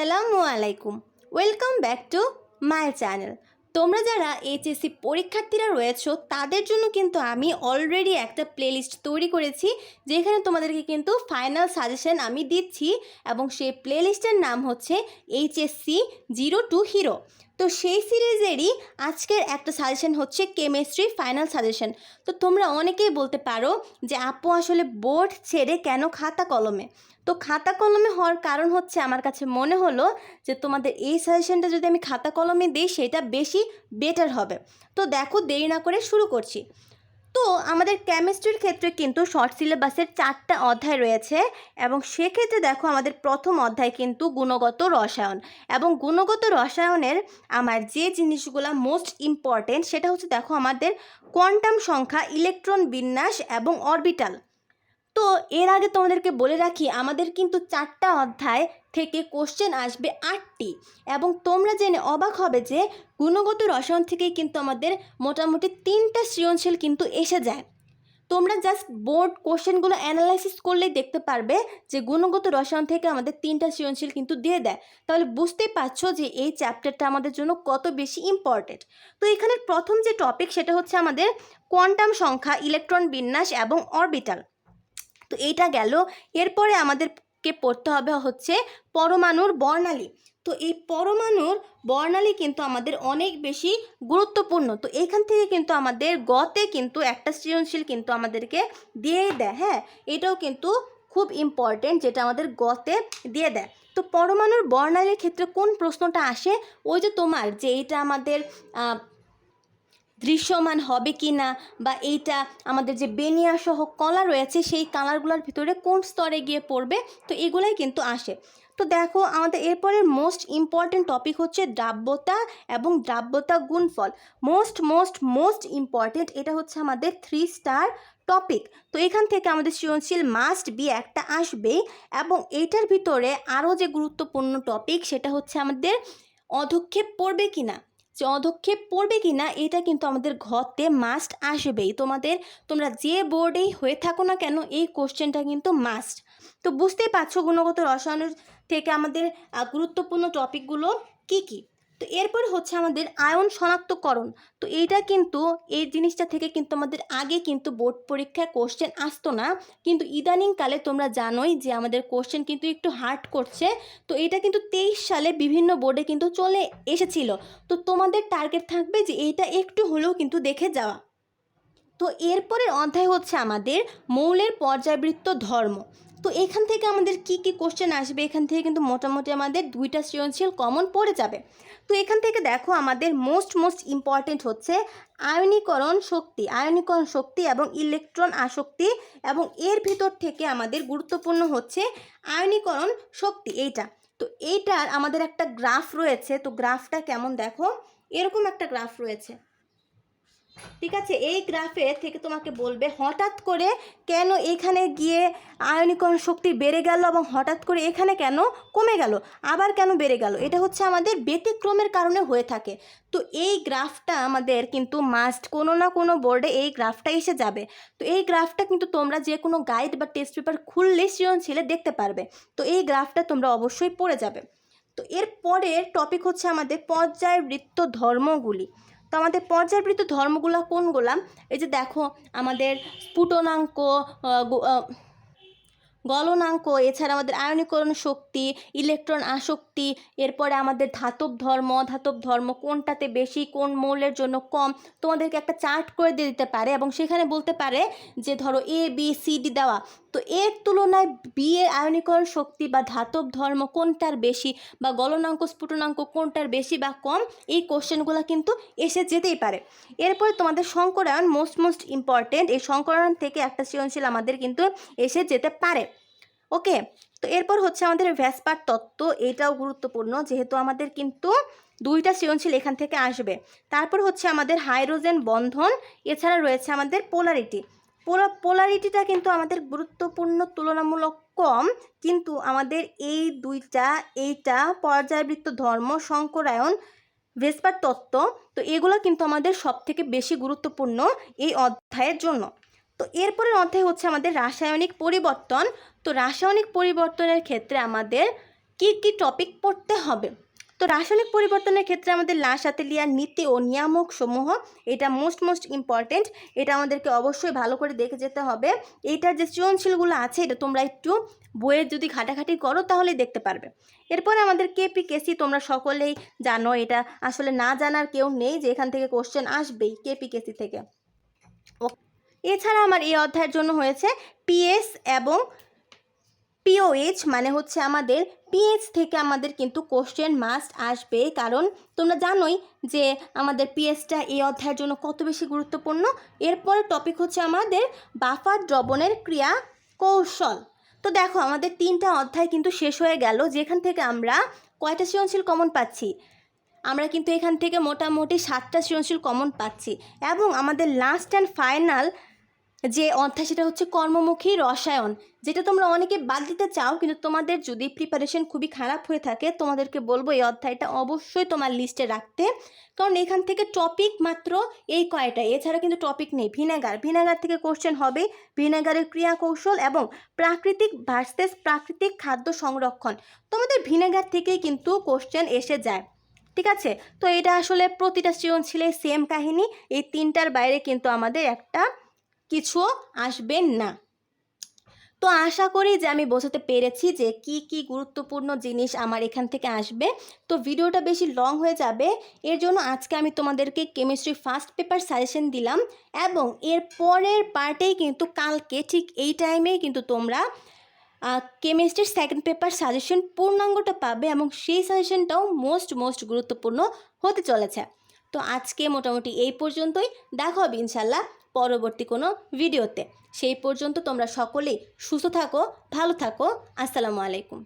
আসসালামু আলাইকুম। Welcome back to my channel তোমরা যারা এইচএসসি পরীক্ষার্থীরা রয়েছো, তাদের জন্য কিন্তু আমি অলরেডি একটা প্লেলিস্ট তৈরি করেছি, যেখানে তোমাদেরকে কিন্তু ফাইনাল সাজেশন আমি দিচ্ছি, এবং সেই প্লেলিস্টের নাম হচ্ছে এইচএসসি জিরো টু হিরো তো সেই সিরিজেরই আজকের একটা সাজেশন হচ্ছে কেমিস্ট্রি ফাইনাল সাজেশন তো তোমরা অনেকেই বলতে পারো যে, আপু আসলে বোর্ড ছেড়ে কেন খাতা কলমে? তো খাতা কলমে হওয়ার কারণ হচ্ছে আমার কাছে মনে হলো যে, তোমাদের এই সাজেশনটা যদি আমি খাতা কলমে দিই, সেটা বেশি বেটার হবে। তো দেখো, দেরি না করে শুরু করছি। তো আমাদের কেমিস্ট্রির ক্ষেত্রে কিন্তু শর্ট সিলেবাসের চারটা অধ্যায় রয়েছে এবং সেক্ষেত্রে দেখো আমাদের প্রথম অধ্যায় কিন্তু গুণগত রসায়ন এবং গুণগত রসায়নের আমার যে জিনিসগুলো মোস্ট ইম্পর্টেন্ট সেটা হচ্ছে দেখো আমাদের কোয়ান্টাম সংখ্যা ইলেকট্রন বিন্যাস এবং অরবিটাল তো এর আগে তোমাদেরকে বলে রাখি, আমাদের কিন্তু চারটা অধ্যায় থেকে কোশ্চেন আসবে আটটি। এবং তোমরা জেনে অবাক হবে যে গুণগত রসায়ন থেকেই কিন্তু আমাদের মোটামুটি তিনটা সৃজনশীল কিন্তু এসে যায়। তোমরা জাস্ট বোর্ড কোশ্চেনগুলো অ্যানালাইসিস করলেই দেখতে পারবে যে গুণগত রসায়ন থেকে আমাদের তিনটা সৃজনশীল কিন্তু দিয়ে দেয়। তাহলে বুঝতেই পারছ যে এই চ্যাপ্টারটা আমাদের জন্য কত বেশি ইম্পর্টেন্ট তো এখানে প্রথম যে টপিক সেটা হচ্ছে আমাদের কোয়ান্টাম সংখ্যা ইলেকট্রন বিন্যাস এবং অরবিটাল তো এইটা গেল। এরপরে আমাদেরকে পড়তে হবে হচ্ছে পরমাণুর বর্ণালী। তো এই পরমাণুর বর্ণালী কিন্তু আমাদের অনেক বেশি গুরুত্বপূর্ণ। তো এখান থেকে কিন্তু আমাদের গতে কিন্তু একটা সৃজনশীল কিন্তু আমাদেরকে দিয়ে দেয় হ্যাঁ? এটাও কিন্তু খুব ইম্পর্টেন্ট যেটা আমাদের গতে দিয়ে দেয়। তো পরমাণুর বর্ণালীর ক্ষেত্রে কোন প্রশ্নটা আসে? ওই যে তোমার যে এইটা আমাদের দৃশ্যমান হবে কি না বা এইটা আমাদের যে বেনিয়া সহ কলা রয়েছে, সেই কালারগুলোর ভিতরে কোন স্তরে গিয়ে পড়বে, তো এগুলাই কিন্তু আসে। তো দেখো, আমাদের এরপরের মোস্ট ইম্পর্টেন্ট টপিক হচ্ছে দ্রাব্যতা এবং দ্রাব্যতা গুণফল। মোস্ট মোস্ট মোস্ট ইম্পর্টেন্ট এটা হচ্ছে আমাদের থ্রি স্টার টপিক তো এখান থেকে আমাদের সৃজনশীল মাস্ট বি একটা আসবেই এবং এইটার ভিতরে আরও যে গুরুত্বপূর্ণ টপিক সেটা হচ্ছে আমাদের অধক্ষেপ পড়বে কি না। যে অধক্ষেপ পড়বে কি না এটা কিন্তু আমাদের ঘরতে মাস্ট আসবেই। তোমাদের, তোমরা যে বোর্ডেই হয়ে থাকো না কেন, এই কোশ্চেনটা কিন্তু মাস্ট তো বুঝতেই পারছ গুণগত রসায়নের থেকে আমাদের গুরুত্বপূর্ণ টপিকগুলো কি কি? তো এরপর হচ্ছে আমাদের আয়ন শনাক্তকরণ। তো এইটা কিন্তু এই জিনিসটা থেকে কিন্তু আমাদের আগে কিন্তু বোর্ড পরীক্ষায় কোশ্চেন আসতো না। কিন্তু ইদানিংকালে তোমরা জানোই যে আমাদের কোশ্চেন কিন্তু একটু হার্ড করছে। তো এটা কিন্তু তেইশ সালে বিভিন্ন বোর্ডে কিন্তু চলে এসেছিল। তো তোমাদের টার্গেট থাকবে যে এইটা একটু হলেও কিন্তু দেখে যাওয়া। তো এরপরের অধ্যায় হচ্ছে আমাদের মৌলের পর্যায়বৃত্ত ধর্ম। তো এখান থেকে আমাদের কি কি কোশ্চেন আসবে? এখান থেকে কিন্তু মোটামুটি আমাদের দুইটা সৃজনশীল কমন পড়ে যাবে। তো এখান থেকে দেখো আমাদের মোস্ট মোস্ট ইম্পর্টেন্ট হচ্ছে আয়নীকরণ শক্তি আয়নীকরণ শক্তি এবং ইলেকট্রন আসক্তি এবং এর ভিতর থেকে আমাদের গুরুত্বপূর্ণ হচ্ছে আয়নীকরণ শক্তি এইটা। তো এইটার আমাদের একটা গ্রাফ রয়েছে, তো গ্রাফটা কেমন দেখো? এরকম একটা গ্রাফ রয়েছে। ঠিক আছে? এই গ্রাফে থেকে তোমাকে বলবে হঠাৎ করে কেন এখানে গিয়ে আয়নীকরণ শক্তি বেড়ে গেল এবং হঠাৎ করে এখানে কেন কমে গেল? আবার কেন বেড়ে গেল? এটা হচ্ছে আমাদের ব্যতিক্রমের কারণে হয়ে থাকে। তো এই গ্রাফটা আমাদের কিন্তু মাস্ট কোনো না কোনো বোর্ডে এই গ্রাফটা এসে যাবে। তো এই গ্রাফটা কিন্তু তোমরা যে কোনো গাইড বা টেস্ট পেপার খুললে সৃজনশীলে দেখতে পারবে। তো এই গ্রাফটা তোমরা অবশ্যই পড়ে যাবে। তো এর পরের টপিক হচ্ছে আমাদের পর্যায়বৃত্ত ধর্মগুলি। তো আমাদের পর্যায়বৃত্ত ধর্মগুলো কোনগুলা? এই যে দেখো, আমাদের স্ফুটনাঙ্ক গলনাঙ্ক, এছাড়া আমাদের আয়নীকরণ শক্তি, ইলেকট্রন আসক্তি, এরপরে আমাদের ধাতব ধর্ম ধাতব ধর্ম কোনটাতে বেশি, কোন মৌলের জন্য কম, তোমাদেরকে একটা চার্ট করে দিয়ে দিতে পারে এবং সেখানে বলতে পারে যে ধরো এ বি সি ডি দেওয়া। তো এর তুলনায় বি এর আয়নীকরণ শক্তি বা ধাতব ধর্ম কোনটার বেশি বা গলনাঙ্ক, স্ফুটনাঙ্ক কোনটার বেশি বা কম, এই কোশ্চেনগুলো কিন্তু এসে যেতেই পারে। এরপরে তোমাদের সংকরায়ন মোস্ট মোস্ট ইম্পর্টেন্ট এই সংকরায়ন থেকে একটা সৃজনশীল আমাদের কিন্তু এসে যেতে পারে। ওকে? তো এরপর হচ্ছে আমাদের ভ্যাসপার তত্ত্ব, এটাও গুরুত্বপূর্ণ যেহেতু আমাদের কিন্তু দুইটা সৃজনশীল এখান থেকে আসবে। তারপর হচ্ছে আমাদের হাইড্রোজেন বন্ধন, এছাড়া রয়েছে আমাদের পোলারিটি। পোলা পোলারিটিটা কিন্তু আমাদের গুরুত্বপূর্ণ, তুলনামূলক কম, কিন্তু আমাদের এই দুইটা, এইটা পর্যায়বৃত্ত ধর্ম, সংকরায়ন, ভেসপার তত্ত্ব, তো এগুলো কিন্তু আমাদের সবথেকে বেশি গুরুত্বপূর্ণ এই অধ্যায়ের জন্য। তো এরপরের অধ্যায় হচ্ছে আমাদের রাসায়নিক পরিবর্তন। তো রাসায়নিক পরিবর্তনের ক্ষেত্রে আমাদের কি কি টপিক পড়তে হবে? তো রাসায়নিক পরিবর্তনের ক্ষেত্রে আমাদের লাসাতেলিয়ার নীতি ও নিয়ামক সমূহ এটা মোস্ট মোস্ট ইম্পর্টেন্ট এটা আমাদেরকে অবশ্যই ভালো করে দেখে যেতে হবে। এইটার যে সৃজনশীলগুলো আছে, এটা তোমরা একটু বইয়ের যদি ঘাটাঘাটি করো, তাহলেই দেখতে পারবে। এরপরে আমাদের কেপি কেসি তোমরা সকলেই জানো এটা আসলে না জানার কেউ নেই যে এখান থেকে কোশ্চেন আসবেই কেপি কেসি থেকে। এছাড়া আমার এই অধ্যায়ের জন্য হয়েছে পিএস এবং পিওএইচ মানে হচ্ছে আমাদের পিএইচ থেকে আমাদের কিন্তু কোশ্চেন মাস্ট আসবে। কারণ তোমরা জানোই যে আমাদের পিএইচটা এই অধ্যায়ের জন্য কত বেশি গুরুত্বপূর্ণ। এরপরে টপিক হচ্ছে আমাদের বাফার দ্রবণের ক্রিয়া কৌশল। তো দেখো, আমাদের তিনটা অধ্যায় কিন্তু শেষ হয়ে গেল, যেখান থেকে আমরা কয়টা সৃজনশীল কমন পাচ্ছি? আমরা কিন্তু এখান থেকে মোটামুটি সাতটা সৃজনশীল কমন পাচ্ছি। এবং আমাদের লাস্ট অ্যান্ড ফাইনাল যে অধ্যায় সেটা হচ্ছে কর্মমুখী রসায়ন, যেটা তোমরা অনেকে বাদ দিতে চাও, কিন্তু তোমাদের যদি প্রিপারেশন খুবই খারাপ হয়ে থাকে, তোমাদেরকে বলব এই অধ্যায়টা অবশ্যই তোমার লিস্টে রাখতে। কারণ এখান থেকে টপিক মাত্র এই কয়টা, এছাড়া কিন্তু টপিক নেই। ভিনেগার ভিনেগার থেকে কোশ্চেন হবে ভিনেগারের ক্রিয়া কৌশল এবং প্রাকৃতিক ভার্সেস প্রাকৃতিক খাদ্য সংরক্ষণ। তোমাদের ভিনেগার থেকেই কিন্তু কোশ্চেন এসে যায়। ঠিক আছে? তো এটা আসলে প্রতিটা সৃজনশীলের সেম কাহিনী। এই তিনটার বাইরে কিন্তু আমাদের একটা কিছু আসবে না। তো আশা করি যে আমি বোঝাতে পেরেছি যে কি কি গুরুত্বপূর্ণ জিনিস আমার এখান থেকে আসবে। তো ভিডিওটা বেশি লং হয়ে যাবে। এর জন্য আজকে আমি তোমাদেরকে কেমিস্ট্রি ফার্স্ট পেপার সাজেশন দিলাম এবং এর পরের পার্টেই কিন্তু কালকে ঠিক এই টাইমেই কিন্তু তোমরা কেমিস্ট্রির সেকেন্ড পেপার সাজেশন পূর্ণাঙ্গটা পাবে এবং সেই সাজেশনটাও মোস্ট মোস্ট গুরুত্বপূর্ণ হতে চলেছে। তো আজকে মোটামুটি এই পর্যন্তই। দেখা হবে ইনশাল্লাহ পরবর্তী কোনো ভিডিওতে। সেই পর্যন্ত তোমরা সকলেই সুস্থ থাকো, ভালো থাকো। আসসালামু আলাইকুম।